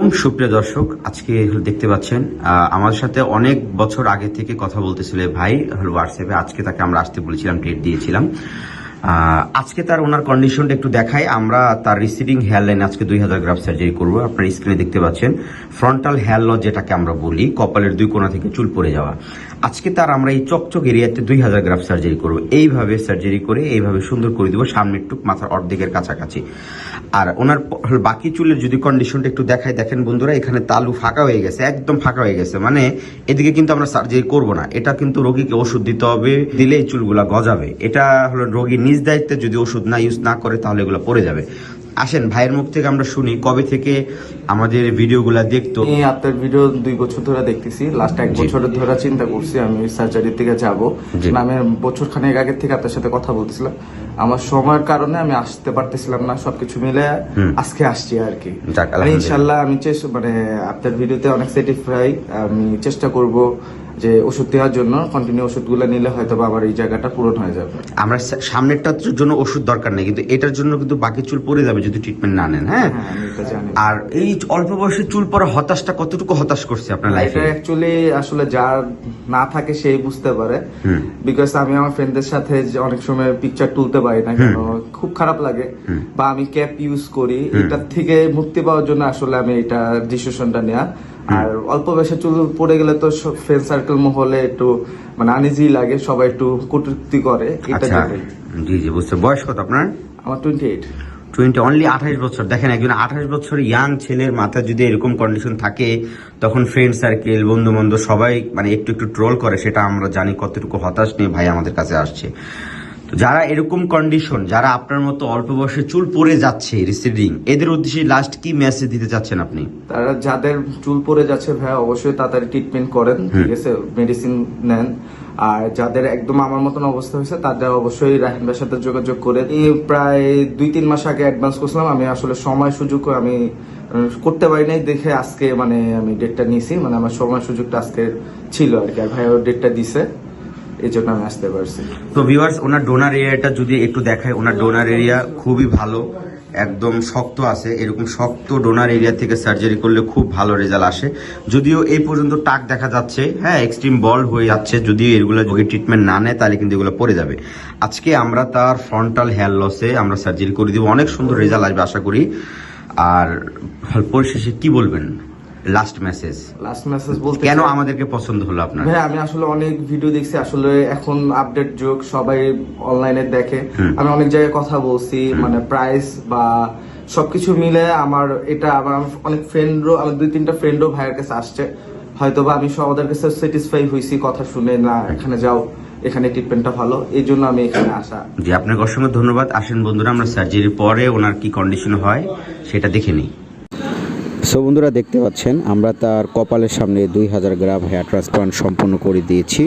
সুপ্রিয় দর্শক। আজকে দেখতে পাচ্ছেন আমাদের সাথে অনেক বছর আগে থেকে কথা বলতেছিল ভাই, হলো হোয়াটসঅ্যাপে আজকে তাকে আমরা আসতে বলেছিলাম ডেট দিয়েছিলাম। আজকে তার ওনার কন্ডিশনটা একটু দেখাই। আমরা তার রিসিভিং হেয়ার লাইন আজকে দুই হাজার গ্রাফ সার্জারি করব। আপনার স্ক্রিনে দেখতে পাচ্ছেন ফ্রন্টাল হেয়ার লস যেটাকে আমরা বলি, কপালের দুই কোণা থেকে চুল পড়ে যাওয়া। আজকে তার আমরা এই চকচক এরিয়াতে দুই হাজার গ্রাফ সার্জারি করব। এইভাবে সার্জারি করে এইভাবে সুন্দর করে দিব, সামনের টুক মাথার অর্ধেকের কাছাকাছি। আর ওনার বাকি চুলের যদি কন্ডিশনটা একটু দেখাই, দেখেন বন্ধুরা, এখানে তালু ফাঁকা হয়ে গেছে, একদম ফাঁকা হয়ে গেছে। মানে এদিকে কিন্তু আমরা সার্জারি করব না। এটা কিন্তু রোগীকে ওষুধ দিতে হবে দিলে এই চুলগুলা গজাবে। এটা হলো রোগী নিজ দায়িত্বে যদি ওষুধ না ইউজ না করে তাহলে এগুলো পড়ে যাবে। আসেন ভাইয়ের মুখ থেকে আমরা শুনি কবে থেকে আমাদের ভিডিওগুলা দেখতো? আমি আপনার ভিডিও দুই বছর ধরে দেখতেছি। লাস্ট এক জি। বছরের ধরে চিন্তা করছি আমি সার্জারির দিকে যাব। জি। আমি বছর খানেক আগে থেকে আপনার সাথে কথা বলতেছিলাম। আমার সময়ের কারণে আমি আসতে পারতেছিলাম না সবকিছু মিলে আজকে আসছি আর কি। ইনশাল্লাহ আমি চেষ্টা মানে আপনার ভিডিওতে অনেক স্যাটিসফাই আমি চেষ্টা করব যে ওষুধ দেওয়ার জন্য কন্টিনিউ ওষুধগুলো নিলে হয়তো বা আমার এই জায়গাটা পূরণ হয়ে যাবে। আমরা সামনেরটার জন্য ওষুধ দরকার নেই কিন্তু এটার জন্য কিন্তু বাকি চুল পড়ে যাবে যদি ট্রিটমেন্ট না নেন হ্যাঁ? হ্যাঁ আর এই অল্প বয়সে চুল পড়া হতাশটা কতটুকু হতাশ করছে আপনার লাইফে অ্যাকচুয়ালি আসলে যার না থাকে সেই বুঝতে পারে। বিকজ আমি আমার ফ্রেন্ডদের সাথে অনেক সময় পিকচার তুলতে পারি না কেন খুব খারাপ লাগে। বা আমি ক্যাপ ইউজ করি। এটার থেকে মুক্তি পাওয়ার জন্য আসলে আমি এটা ডিসিশনটা নেওয়া আর অল্প বয়সে চুল পড়ে গেলে তো ফ্রেন্ড সার্কেল মহলে একটু মানে আনিজি লাগে সবাই একটু কটূক্তি করে এটা আচ্ছা জি জি বুঝতে বয়স কত আপনার? আমার টোয়েন্টি এইট টোয়েন্টি অনলি আঠাশ বছর। দেখেন একজন আঠাশ বছর ইয়াং ছেলের মাথায় যদি এরকম কন্ডিশন থাকে তখন ফ্রেন্ড সার্কেল বন্ধু বান্ধব সবাই মানে একটু একটু ট্রোল করে সেটা আমরা জানি কতটুকু হতাশ নিয়ে ভাই আমাদের কাছে আসছে। যারা এরকম কন্ডিশন যারা আপনার মতো অল্প বয়সে চুল পড়ে যাচ্ছে রিসিডিং এদের উদ্দেশ্যে লাস্ট কি মেসেজ দিতে চাচ্ছেন আপনি? তারা যাদের চুল পড়ে যাচ্ছে ভাই অবশ্যই তাড়াতাড়ি ট্রিটমেন্ট করেন ঠিক আছে? মেডিসিন নেন। আর যাদের একদম আমার মতন অবস্থা হয়েছে তাদের অবশ্যই ভাইয়ের সাথে যোগাযোগ করে। এই প্রায় দুই তিন মাস আগে অ্যাডভান্স করছিলাম আমি আসলে সময় সুযোগ আমি করতে পারি নাই দেখে আজকে মানে আমি ডেটটা নিয়েছি মানে আমার সময় সুযোগটা আজকে ছিল আর কি। আর ভাই ওর ডেটটা দিছে। এই জন্য আমি আসতে পারছি। তো ভিউয়ার্স ওনার ডোনার এরিয়াটা যদি একটু দেখায় ওনার ডোনার এরিয়া খুবই ভালো, একদম শক্ত আছে, এরকম শক্ত ডোনার এরিয়া থেকে সার্জারি করলে খুব ভালো রেজাল্ট আসে। যদিও এই পর্যন্ত টাক দেখা যাচ্ছে হ্যাঁ এক্সট্রিম বল হয়ে যাচ্ছে যদি এগুলো যদি ট্রিটমেন্ট না নেয়, তাহলে কিন্তু এগুলো পড়ে যাবে। আজকে আমরা তার ফ্রন্টাল হেয়ার লসে আমরা সার্জারি করে দিব। অনেক সুন্দর রেজাল্ট আসবে, আশা করি। আর পরিশেষে কি বলবেন? লাস্ট মেসেজ লাস্ট মেসেজ বলতে কেন আমাদেরকে পছন্দ হলো আপনার? ভাই আমি আসলে অনেক ভিডিও দেখছি আসলে এখন আপডেট যুগ সবাই অনলাইনে দেখে। আমি অনেক জায়গায় কথা বলছি মানে প্রাইস বা সবকিছু মিলে আমার এটা আমার অনেক ফ্রেন্ডও আমার দুই তিনটা ফ্রেন্ডও ভাইয়ের কাছে আসছে। হয়তো বা আমি ওদের কাছে স্যাটিসফাই হয়েছি কথা শুনে না এখানে যাও এখানে ট্রিটমেন্টটা ভালো। এই জন্য আমি এখানে আসা। জি আপনাকে অসংখ্য ধন্যবাদ। আসেন বন্ধুরা আমরা সার্জারির পরে ওনার কি কন্ডিশন হয় সেটা দেখে নিই। সো বন্ধুরা দেখতে পাচ্ছেন, আমরা তার কপালের সামনে দুই হাজার গ্রাম হেয়ার ট্রান্সপ্লান্ট সম্পন্ন করে দিয়েছি।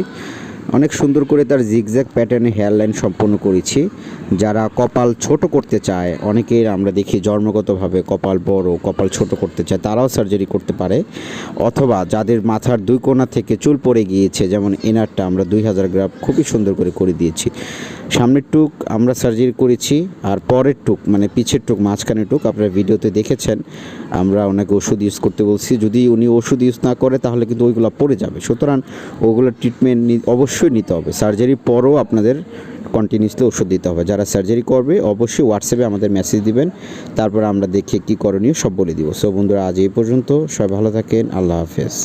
অনেক সুন্দর করে তার জিগজ্যাগ প্যাটার্নে হেয়ার লাইন সম্পন্ন করেছি। যারা কপাল ছোট করতে চায়, অনেকের আমরা দেখি জন্মগতভাবে কপাল বড়, কপাল ছোট করতে চায়, তারাও সার্জারি করতে পারে। অথবা যাদের মাথার দুই কোণা থেকে চুল পড়ে গিয়েছে, যেমন এনারটা আমরা দুই হাজার গ্রাম খুবই সুন্দর করে করে দিয়েছি। সামনের টুক আমরা সার্জারি করেছি আর পরের টুক মানে পিছের টুক, মাঝখানের টুক আপনারা ভিডিওতে দেখেছেন। আমরা ওনাকে ওষুধ ইউজ করতে বলছি, যদি উনি ওষুধ ইউজ না করে তাহলে কিন্তু ওইগুলো পড়ে যাবে। সুতরাং ওগুলো ট্রিটমেন্ট অবশ্যই নিতে হবে। সার্জারির পরও আপনাদের কন্টিনিউসলি ওষুধ দিতে হবে। যারা সার্জারি করবে, অবশ্যই হোয়াটসঅ্যাপে আমাদের মেসেজ দিবেন। তারপর আমরা দেখে কী করণীয় সব বলে দিব। সো বন্ধুরা, আজ এই পর্যন্ত। সবাই ভালো থাকেন। আল্লাহ হাফেজ।